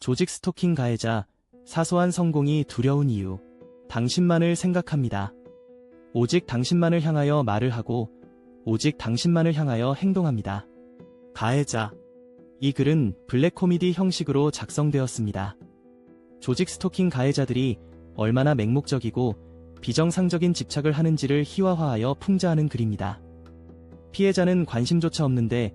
조직 스토킹 가해자, 사소한 성공이 두려운 이유. 당신만을 생각합니다. 오직 당신만을 향하여 말을 하고, 오직 당신만을 향하여 행동합니다. 가해자. 이 글은 블랙 코미디 형식으로 작성되었습니다. 조직 스토킹 가해자들이 얼마나 맹목적이고 비정상적인 집착을 하는지를 희화화하여 풍자하는 글입니다. 피해자는 관심조차 없는데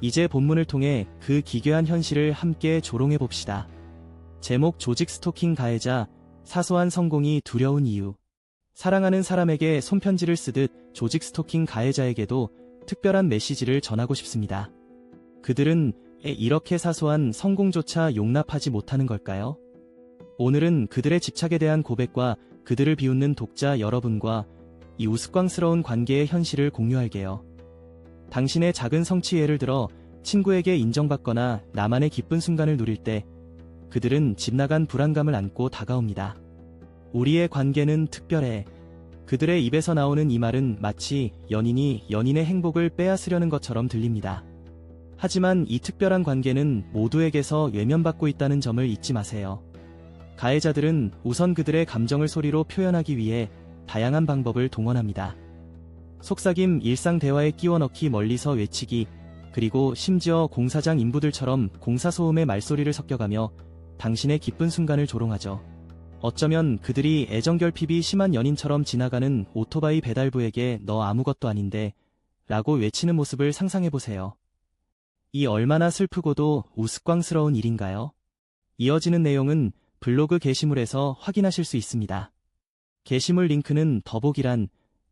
이제 본문을 통해 그 기괴한 현실을 함께 조롱해 봅시다. 제목 조직 스토킹 가해자, 사소한 성공이 두려운 이유. 사랑하는 사람에게 손편지를 쓰듯 조직 스토킹 가해자에게도 특별한 메시지를 전하고 싶습니다. 그들은 이렇게 사소한 성공조차 용납하지 못하는 걸까요? 오늘은 그들의 집착에 대한 고백과 그들을 비웃는 독자 여러분과 이 우스꽝스러운 관계의 현실을 공유할게요. 당신의 작은 성취 예를 들어 친구에게 인정받거나 나만의 기쁜 순간을 누릴 때 그들은 집 나간 불안감을 안고 다가옵니다. 우리의 관계는 특별해. 그들의 입에서 나오는 이 말은 마치 연인이 연인의 행복을 빼앗으려는 것처럼 들립니다. 하지만 이 특별한 관계는 모두에게서 외면받고 있다는 점을 잊지 마세요. 가해자들은 우선 그들의 감정을 소리로 표현하기 위해 다양한 방법을 동원합니다. 속삭임 일상 대화에 끼워 넣기 멀리서 외치기, 그리고 심지어 공사장 인부들처럼 공사소음의 말소리를 섞여가며 당신의 기쁜 순간을 조롱하죠. 어쩌면 그들이 애정결핍이 심한 연인처럼 지나가는 오토바이 배달부에게 너 아무것도 아닌데 라고 외치는 모습을 상상해보세요. 이 얼마나 슬프고도 우스꽝스러운 일인가요? 이어지는 내용은 블로그 게시물에서 확인하실 수 있습니다. 게시물 링크는 더보기란